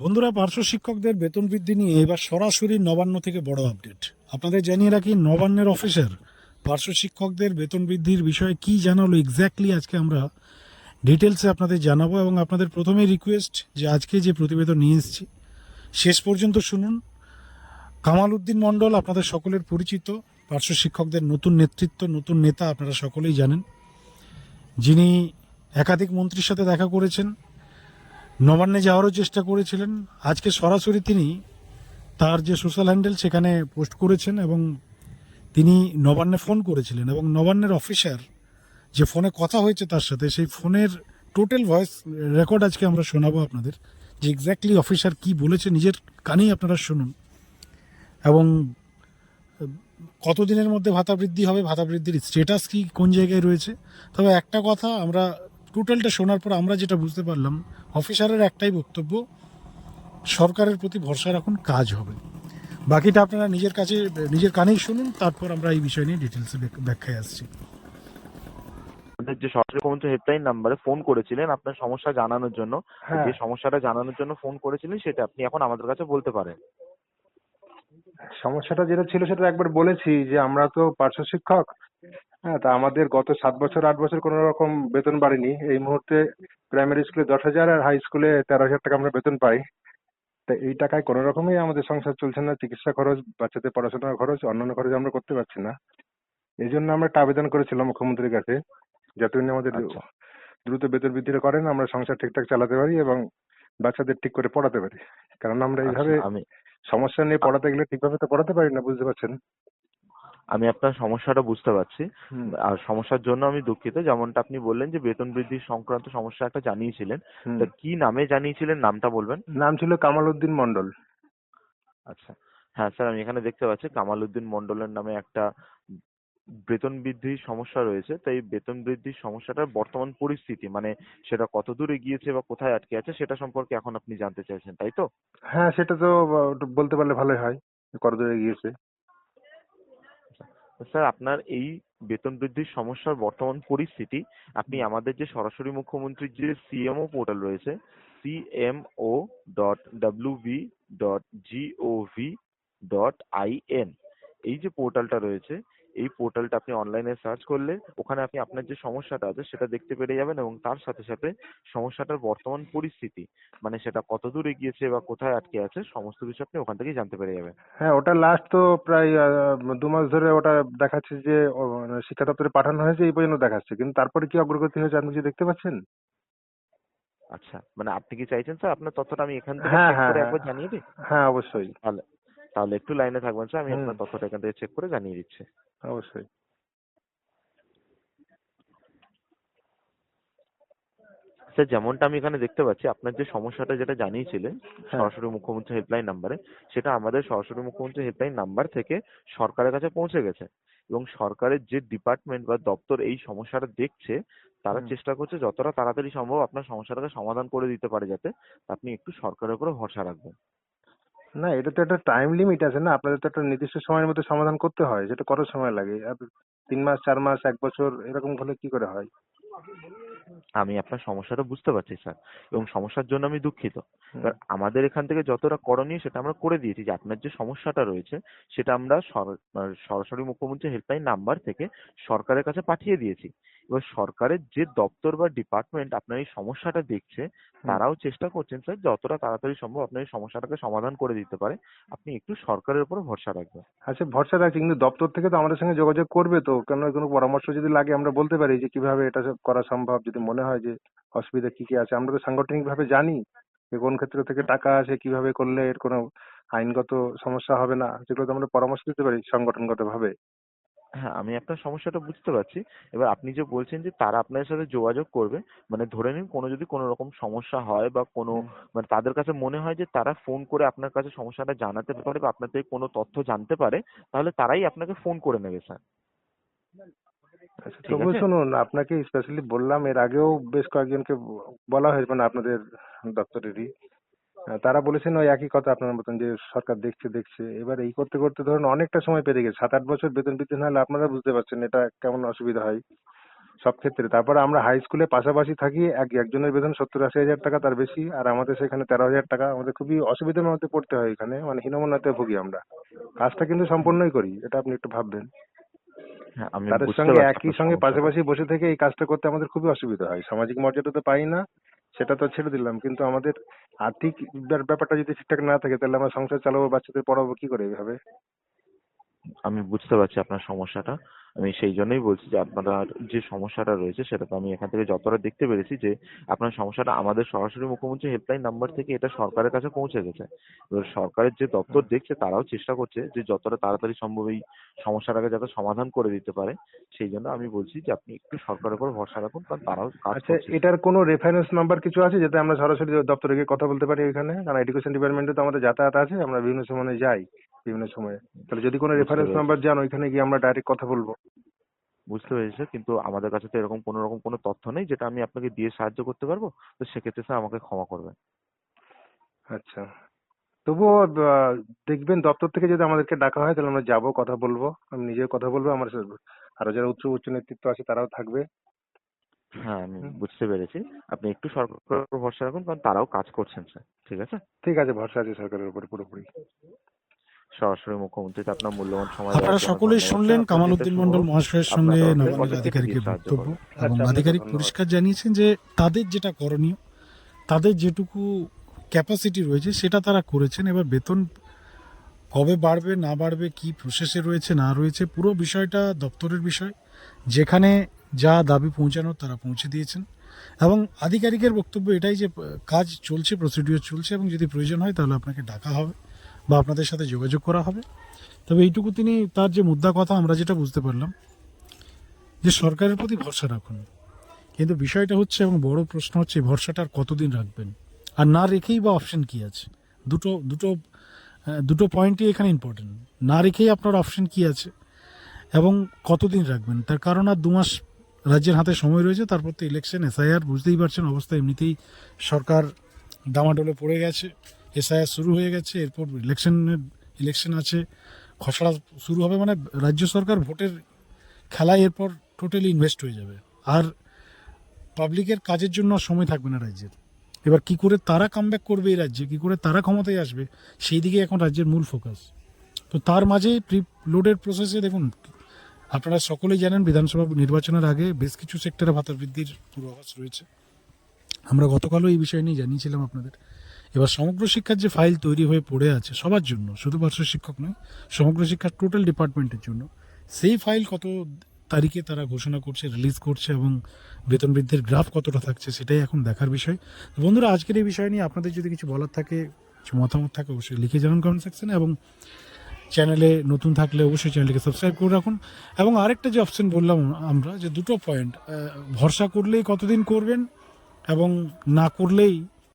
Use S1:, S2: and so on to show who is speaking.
S1: বন্ধুরা, পার্শ্ব শিক্ষকদের বেতন বৃদ্ধি নিয়ে এবার সরাসরি নবান্ন থেকে বড় আপডেট। আপনাদের জানিয়ে রাখি, নবান্নের অফিসার পার্শ্ব শিক্ষকদের বেতন বৃদ্ধির বিষয়ে কি জানালো এক্স্যাক্টলি আজকে আমরা ডিটেলসে আপনাদের জানাব এবং আপনাদের প্রথমেই রিকোয়েস্ট যে আজকে যে প্রতিবেদন নিয়ে এসেছি, শেষ পর্যন্ত শুনুন। কামাল উদ্দিন মণ্ডল আপনাদের সকলের পরিচিত, পার্শ্ব শিক্ষকদের নতুন নেতৃত্ব, নতুন নেতা আপনারা সকলেই জানেন। যিনি একাধিক মন্ত্রীর সাথে দেখা করেছেন নবান্নে যাওয়ারও চেষ্টা করেছিলেন। আজকে সরাসরি তিনি তার যে সোশ্যাল হ্যান্ডেল সেখানে পোস্ট করেছেন এবং তিনি নবান্নে ফোন করেছিলেন এবং নবান্নের অফিসার যে ফোনে কথা হয়েছে তার সাথে, সেই ফোনের টোটাল ভয়েস রেকর্ড আজকে আমরা শোনাবো আপনাদের যে এক্স্যাক্টলি অফিসার কি বলেছে নিজের কানেই আপনারা শুনুন। এবং কতদিনের মধ্যে ভাতা বৃদ্ধি হবে, ভাতা বৃদ্ধির স্টেটাস কি কোন জায়গায় রয়েছে? তবে একটা কথা আমরা টোটালটা শোনার পর আমরা যেটা বুঝতে পারলাম অফিসারের একটাই বক্তব্য সরকারের প্রতি ভরসা রাখুন কাজ হবে। বাকিটা আপনারা নিজের কাছে নিজের কানেই শুনুন তারপর আমরা এই বিষয় নিয়ে ডিটেলসে ব্যাখ্যায় আসছি।
S2: আমাদের যে সরকারি মুখ্যমন্ত্রী হেল্পলাইন নাম্বারে ফোন করেছিলেন আপনার সমস্যা জানানোর জন্য।
S3: হ্যাঁ।
S2: যে সমস্যাটা জানানোর জন্য ফোন করেছিলেন সেটা আপনি এখন আমাদের কাছে বলতে পারেন।
S3: সমস্যাটা যেটা ছিল সেটা একবার বলেছি যে আমরা তো পার্শ্ব শিক্ষক হ্যাঁ তা আমাদের গত সাত বছর আট বছর কোনো রকম বেতন বাড়েনি। এই মুহূর্তে প্রাইমারি স্কুলে দশ হাজার আর হাই স্কুলে তেরো হাজার টাকা আমরা বেতন পাই। তা এই টাকায় কোনো রকমই আমাদের সংসার চলছে না চিকিৎসা খরচ বাচ্চাদের পড়াশোনার খরচ অন্যান্য খরচ আমরা করতে পারছি না। এই জন্য আমরা একটা আবেদন করেছিলাম মুখ্যমন্ত্রীর কাছে যাতে উনি আমাদের
S2: আচ্ছা।
S3: দ্রুত বেতন বৃদ্ধিটা করেন আমরা সংসার ঠিকঠাক চালাতে পারি এবং বাচ্চাদের ঠিক করে পড়াতে পারি। কারণ আমরা এইভাবে
S2: আচ্ছা,
S3: সমস্যা নিয়ে পড়াতে গেলে ঠিকভাবে তো পড়াতে পারি না বুঝতে পারছেন?
S2: আমি আপনার সমস্যাটা বুঝতে পারছি। আর সমস্যার জন্য আমি দুঃখিত। যেমনটা আপনি বললেন যে বেতন বৃদ্ধি সংক্রান্ত সমস্যা একটা জানিয়েছিলেন। তা কি নামে জানিয়েছিলেন? নামটা বলবেন।
S3: নাম ছিল কামাল উদ্দিন মন্ডল
S2: আচ্ছা। হ্যাঁ স্যার আমি এখানে দেখতে পাচ্ছি কামাল উদ্দিন মন্ডলের নামে একটা বেতন বৃদ্ধির সমস্যা রয়েছে। তাই বেতন বৃদ্ধির সমস্যাটার বর্তমান পরিস্থিতি মানে সেটা কত দূর এগিয়েছে বা কোথায় আটকে আছে সেটা সম্পর্কে এখন আপনি জানতে চাইছেন তাই তো?
S3: হ্যাঁ সেটা তো বলতে পারলে ভালোই হয় কতদূরে গিয়েছে।
S2: তো স্যার আপনার এই বেতন বৃদ্ধির সমস্যার বর্তমান পরিস্থিতি আপনি আমাদের যে সরাসরি মুখ্যমন্ত্রীর যে সিএমও পোর্টাল রয়েছে CMO dot WB dot GOV dot IN এই যে পোর্টালটা রয়েছে এই পোর্টালটা আপনি অনলাইনে সার্চ করলে ওখানে আপনি আপনার যে সমস্যাটা আছে সেটা দেখতে পেরে যাবেন এবং তার সাথে সাথে সমস্যাটার বর্তমান পরিস্থিতি মানে সেটা কত দূর এগিয়েছে বা কোথায় আটকে আছে সমস্ত কিছু আপনি ওখান থেকেই জানতে পেরে যাবেন।
S3: হ্যাঁ ওটা লাস্ট তো প্রায় দু মাস ধরে ওটা দেখাচ্ছে যে মানে শিক্ষা দপ্তরে পাঠানো হয়েছে এই পর্যন্ত দেখাচ্ছে। কিন্তু তারপরে কি অগ্রগতি হয়েছে আপনি কি দেখতে পাচ্ছেন?
S2: আচ্ছা মানে আপনি কি চাইছেন স্যার? আপনার তথ্যটা আমি এখান থেকে
S3: হ্যাঁ হ্যাঁ হ্যাঁ।
S2: একবার জানিয়ে দিই?
S3: হ্যাঁ অবশ্যই।
S2: তাহলে তাহলে একটু লাইনে থাকবেন স্যার আমি আপনার তথ্যটা এখান থেকে চেক করে জানিয়ে দিচ্ছি।
S3: অবশ্যই।
S2: স্যার যেমনটা আমি এখানে দেখতে পাচ্ছি আপনার যে সমস্যাটা যেটা জানিয়েছিলেন
S3: হ্যাঁ।
S2: সরাসরি মুখ্যমন্ত্রী হেল্পলাইন নাম্বারে সেটা আমাদের সরাসরি মুখ্যমন্ত্রী হেল্পলাইন নাম্বার থেকে সরকারের কাছে পৌঁছে গেছে। এবং সরকারের যে ডিপার্টমেন্ট বা দপ্তর এই সমস্যাটা দেখছে তারা চেষ্টা করছে যতটা তাড়াতাড়ি সম্ভব আপনার সমস্যাটাকে সমাধান করে দিতে পারে যাতে আপনি একটু সরকারের উপরে ভরসা রাখবেন।
S3: না, এটা তো একটা টাইম লিমিট আছে না, আপনাদের তো একটা নির্দিষ্ট সময়ের মধ্যে সমাধান করতে হয়, সেটা কত সময় লাগে? আর তিন মাস, চার মাস, এক বছর, এরকম হলে কি করে হয়?
S2: আমি আপনার সমস্যাটা বুঝতে পারছি স্যার। এবং সমস্যার জন্য আমি দুঃখিত। এবার আমাদের এখান থেকে যতটা করণীয় সেটা আমরা করে দিয়েছি। যে আপনার যে সমস্যাটা রয়েছে সেটা আমরা সর- সরাসরি মুখ্যমন্ত্রী হেল্পলাইন নাম্বার থেকে সরকারের কাছে পাঠিয়ে দিয়েছি। এবার সরকারের যে দপ্তর বা ডিপার্টমেন্ট আপনার এই সমস্যাটা দেখছে তারাও চেষ্টা করছেন স্যার যতটা তাড়াতাড়ি সম্ভব আপনার এই সমস্যাটাকে সমাধান করে দিতে পারে। আপনি একটু সরকারের উপর ভরসা রাখবেন।
S3: আচ্ছা ভরসা রাখছি কিন্তু দপ্তর থেকে তো আমাদের সঙ্গে যোগাযোগ করবে তো? কেন কোনো পরামর্শ যদি লাগে আমরা বলতে পারি যে কীভাবে এটা করা সম্ভব যদি মনে হয় যে অসুবিধা কি কি আছে? আমরা তো সাংগঠনিক ভাবে জানি যে কোন ক্ষেত্র থেকে টাকা আছে কীভাবে করলে এর কোনো আইনগত সমস্যা হবে না যেগুলো তো আমরা পরামর্শ দিতে পারি সংগঠনগত ভাবে
S2: হ্যাঁ আমি আপনার সমস্যাটা বুঝতে পারছি। এবার আপনি যে বলছেন যে তারা আপনার সাথে যোগাযোগ করবে মানে ধরে নিন কোনো যদি কোনো রকম সমস্যা হয় বা কোনো মানে তাদের কাছে মনে হয় যে তারা ফোন করে আপনার কাছে সমস্যাটা জানাতে পারে বা আপনার থেকে কোনো তথ্য জানতে পারে তাহলে তারাই আপনাকে ফোন করে নেবে স্যার।
S3: তবু শুনুন আপনাকে স্পেশালি বললাম এর আগেও বেশ কয়েকজনকে বলা হয়েছে মানে আপনাদের দপ্তরেরই। তারা বলেছেন ওই একই কথা আপনার মতন যে সরকার দেখছে দেখছে। এবার এই করতে করতে ধরুন অনেকটা সময় পেরিয়ে গেছে সাত আট বছর বেতন বৃদ্ধি না হলে আপনারা বুঝতে পারছেন এটা কেমন অসুবিধা হয় সব ক্ষেত্রে। তারপর আমরা হাই স্কুলে পাশাপাশি থাকি এক একজনের বেতন সত্তর আশি হাজার টাকা তার বেশি। আর আমাদের সেখানে তেরো হাজার টাকা। আমাদের খুবই অসুবিধার মধ্যে পড়তে হয় এখানে মানে হীনমন্যতায় ভুগি আমরা। কাজটা কিন্তু সম্পূর্ণই করি এটা আপনি একটু ভাববেন। তাদের সঙ্গে একই সঙ্গে পাশাপাশি বসে থেকে এই কাজটা করতে আমাদের খুবই অসুবিধা হয়। সামাজিক মর্যাদা তো পাই না সেটা তো ছেড়ে দিলাম। কিন্তু আমাদের আর্থিক ব্যাপারটা যদি ঠিকঠাক না থাকে তাহলে আমরা সংসার চালাবো বাচ্চাদের পড়াবো কি করে এইভাবে
S2: আমি বুঝতে পারছি আপনার সমস্যাটা। আমি সেই জন্যই বলছি যে আপনার যে সমস্যাটা রয়েছে সেটা তো আমি এখান থেকে যতটা দেখতে পেরেছি যে আপনার সমস্যাটা আমাদের সরাসরি মুখ্যমন্ত্রী হেল্পলাইন নাম্বার থেকে এটা সরকারের কাছে পৌঁছে গেছে। এবার সরকারের যে দপ্তর দেখছে তারাও চেষ্টা করছে যে যতটা তাড়াতাড়ি সম্ভব এই সমস্যাটাকে যাতে সমাধান করে দিতে পারে। সেই জন্য আমি বলছি যে আপনি একটু সরকারের উপর ভরসা রাখুন কারণ তারাও কাজ
S3: আচ্ছা এটার কোনো রেফারেন্স নাম্বার কিছু আছে যাতে আমরা সরাসরি দপ্তরে গিয়ে কথা বলতে পারি এখানে? কারণ এডুকেশন ডিপার্টমেন্টে তো আমাদের যাতায়াত আছে আমরা বিভিন্ন সময় যাই। বিভিন্ন সময়ে। তাহলে যদি কোনো রেফারেন্স নাম্বার যান ওইখানে গিয়ে আমরা ডাইরেক্ট কথা বলব।
S2: বুঝতে পেরেছি কিন্তু আমাদের কাছে তো এরকম কোনো রকম কোনো তথ্য নেই যেটা আমি আপনাকে দিয়ে সাহায্য করতে পারব। তো সেক্ষেত্রে স্যার আমাকে ক্ষমা করবেন।
S3: আচ্ছা। তবুও দেখবেন দপ্তর থেকে যদি আমাদেরকে ডাকা হয় তাহলে আমরা যাব কথা বলব। আমি নিজেও কথা বলব আমার সাথে আরও যারা উচ্চ উচ্চ নেতৃত্ব আছে তারাও থাকবে।
S2: হ্যাঁ আমি বুঝতে পেরেছি। আপনি একটু সরকারের উপর ভরসা রাখুন কারণ তারাও কাজ করছেন স্যার। ঠিক আছে?
S3: ঠিক আছে ভরসা আছে সরকারের উপর পুরোপুরি।
S2: সরাসরি মুখ্যমন্ত্রীকে আপনার মূল্যবান সময়
S1: আপনারা সকলেই শুনলেন কামাল উদ্দিন মন্ডল মহাশয়ের সঙ্গে নবান্নের আধিকারিকের বক্তব্য এবং
S3: আচ্ছা,
S1: আধিকারিক
S3: ধন্যবাদ।
S1: পরিষ্কার জানিয়েছেন যে তাদের যেটা করণীয় তাদের যেটুকু ক্যাপাসিটি রয়েছে সেটা তারা করেছেন। এবার বেতন কবে বাড়বে না বাড়বে কি প্রসেসে রয়েছে না রয়েছে পুরো বিষয়টা দপ্তরের বিষয়। যেখানে যা দাবি পৌঁছানোর তারা পৌঁছে দিয়েছেন। এবং আধিকারিকের বক্তব্য এটাই যে কাজ চলছে প্রসিডিওর চলছে এবং যদি প্রয়োজন হয় তাহলে আপনাকে ডাকা হবে। বা আপনাদের সাথে যোগাযোগ করা হবে। তবে এইটুকু তিনি তার যে মুদ্রা কথা, আমরা যেটা বুঝতে পারলাম, যে সরকারের প্রতি ভরসা রাখুন। কিন্তু বিষয়টা হচ্ছে এবং বড় প্রশ্ন হচ্ছে ভরসাটা আর কতদিন রাখবেন? আর না রেখেই বা অপশন কি আছে? দুটো দুটো দুটো পয়েন্টই এখানে ইম্পর্টেন্ট না রেখেই আপনার অপশন কি আছে? এবং কতদিন রাখবেন? তার কারণ আর দু মাস রাজ্যের হাতে সময় রয়েছে, তারপর তো ইলেকশন এসআইআর বুঝতেই পারছেন, অবস্থা এমনিতেই সরকার ডামাডোলে পড়ে গেছে। এসআইআর শুরু হয়ে গেছে, এরপর ইলেকশনের ইলেকশন আছে। খসড়া শুরু হবে মানে রাজ্য সরকার ভোটের খেলায় এরপর টোটালি ইনভেস্ট হয়ে যাবে। আর পাবলিকের কাজের জন্য সময় থাকবে না রাজ্যের। এবার কি করে তারা কামব্যাক করবে এই রাজ্যে, কি করে তারা ক্ষমতায় আসবে, সেই দিকে এখন রাজ্যের মূল ফোকাস তো তার মাঝে প্রি লোডের প্রসেসে দেখুন, আপনারা সকলেই জানেন বিধানসভা নির্বাচনের আগে বেশ কিছু সেক্টরে ভাতা বৃদ্ধির পূর্বাভাস রয়েছে। আমরা গতকালও এই বিষয় নিয়ে জানিয়েছিলাম আপনাদের। এবার সমগ্র শিক্ষার যে ফাইল তৈরি হয়ে পড়ে আছে সবার জন্য শুধু পার্শ্ব শিক্ষক নয়, সমগ্র শিক্ষার টোটাল ডিপার্টমেন্টের জন্য, সেই ফাইল কত তারিখে তারা ঘোষণা করছে, রিলিজ করছে এবং বেতন বৃদ্ধির গ্রাফ কতটা থাকছে সেটাই এখন দেখার বিষয়। বন্ধুরা, আজকের এই বিষয় নিয়ে আপনাদের যদি কিছু বলার থাকে, কিছু মতামত থাকে, অবশ্যই লিখে জানান কমেন্ট সেকশনে এবং চ্যানেলে নতুন থাকলে অবশ্যই চ্যানেলটিকে সাবস্ক্রাইব করে রাখুন। এবং আরেকটা যে অপশন বললাম আমরা, যে দুটো পয়েন্ট ভরসা করলেই কতদিন করবেন এবং না করলেই